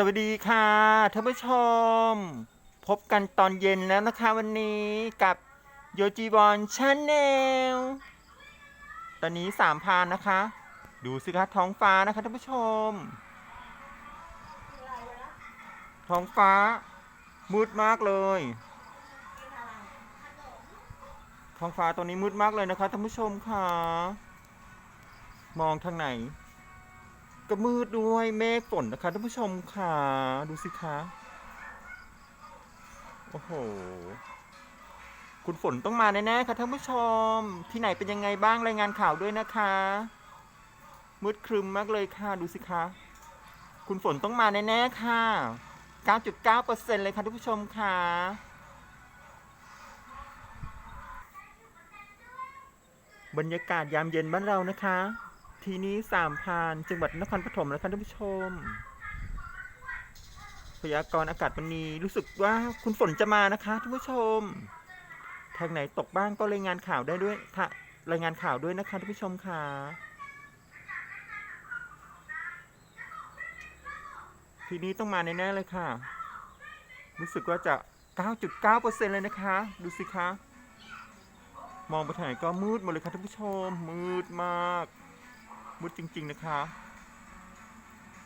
สวัสดีค่ะท่านผู้ชม พบกันตอนเย็นแล้วนะคะวันนี้กับโยจีบอลชาแนลตอนนี้สามพานนะคะ ดูสิคะท้องฟ้านะคะท่านผู้ชม ท้องฟ้า มืดมากเลย ท้องฟ้าตรงนี้มืดมากเลยนะคะท่านผู้ชมค่ะ มองทางไหน ก็มืดด้วยเมฆฝนนะคะท่านผู้ชมค่ะ ดูสิคะ โอ้โห คุณฝนต้องมาแน่ๆค่ะท่านผู้ชม ที่ไหนเป็นยังไงบ้างรายงานข่าวด้วยนะคะ มืดครึมมากเลยค่ะ ดูสิคะ คุณฝนต้องมาแน่ๆค่ะ 9.9%เลยค่ะท่านผู้ชมค่ะบรรยากาศยามเย็นบ้านเรานะคะ ทีนี้สามพรานจังหวัดนครปฐมแล้วค่ะท่านผู้ชม พยากรณ์อากาศวันนี้รู้สึกว่าคุณฝนจะมานะคะท่านผู้ชมทางไหนตกบ้างก็รายงานข่าวได้ด้วยรายงานข่าวด้วยนะคะท่านผู้ชมค่ะทีนี้ต้องมาแน่ๆเลยค่ะ รู้สึกว่าจะ 9.9%เลยนะคะ ดูสิคะ มองไปทางไหนก็มืดหมดเลยค่ะท่านผู้ชม มืดมาก มืดจริง ๆ นะคะ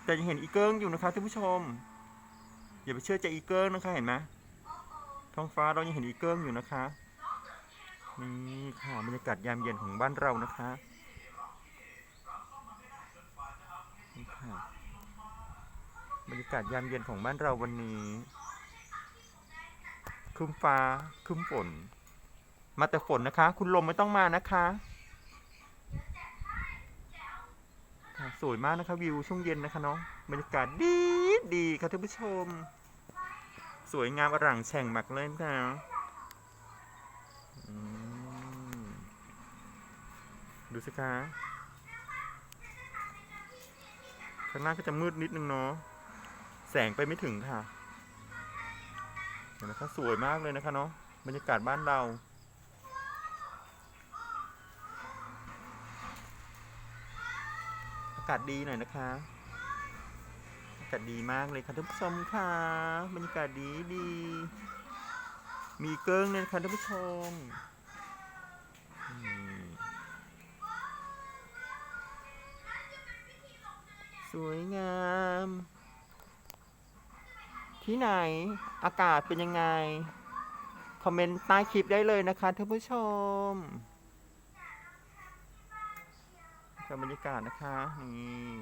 แต่ยังเห็นอีเกิงอยู่นะคะท่านผู้ชม อย่าไปเชื่อใจอีเกิงนะคะเห็นไหมท้องฟ้าเรายังเห็นอีเกิงอยู่นะคะนี่ค่ะบรรยากาศยามเย็นของบ้านเรานะคะนี่ค่ะบรรยากาศยามเย็นของบ้านเราวันนี้ครึ้มฟ้าครึ้มฝน มาแต่ฝนนะคะ คุณลมไม่ต้องมานะคะค่ะ สวยมากนะคะวิวช่วงเย็นนะคะเนาะบรรยากาศดีดีค่ะท่านผู้ชม สวยงามอร่างแฉ่งมากเลยนะดูสิคะข้างล่าก็จะมืดนิดนึงเนาะแสงไปไม่ถึงค่ะเห็นไหมคะสวยมากเลยนะคะเนาะบรรยากาศบ้านเรา อากาศดีหน่อยนะคะ อากาศดีมากเลยค่ะท่านผู้ชมค่ะ บรรยากาศดีดี มีเกิ้งเนี่ยนะคะท่านผู้ชมสวยงาม ที่ไหนอากาศเป็นยังไง คอมเมนต์ใต้คลิปได้เลยนะคะท่านผู้ชม กับบรรยากาศนะคะนี่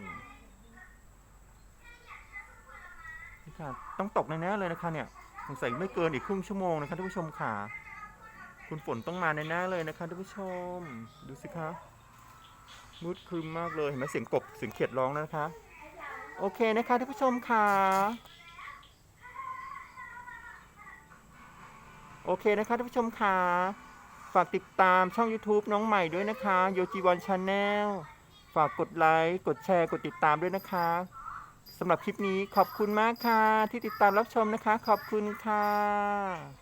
นี่ค่ะต้องตกแน่ๆเลยนะคะเนี่ยสงสัยไม่เกินอีกครึ่งชั่วโมงนะคะท่านผู้ชมค่ะ คุณฝนต้องมาแน่ๆเลยนะคะท่านผู้ชม ดูสิคะมืดครึมมากเลยเห็นไหมเสียงกบเสียงเขียดร้องนะคะ โอเคนะคะท่านผู้ชมค่ะโอเคนะคะท่านผู้ชมค่ะฝากติดตามช่อง YouTube น้องใหม่ด้วยนะคะโยจิวันชาแนล ฝากกดไลค์ กดแชร์ กดติดตามด้วยนะคะสำหรับคลิปนี้ขอบคุณมากค่ะ ที่ติดตามรับชมนะคะ ขอบคุณค่ะ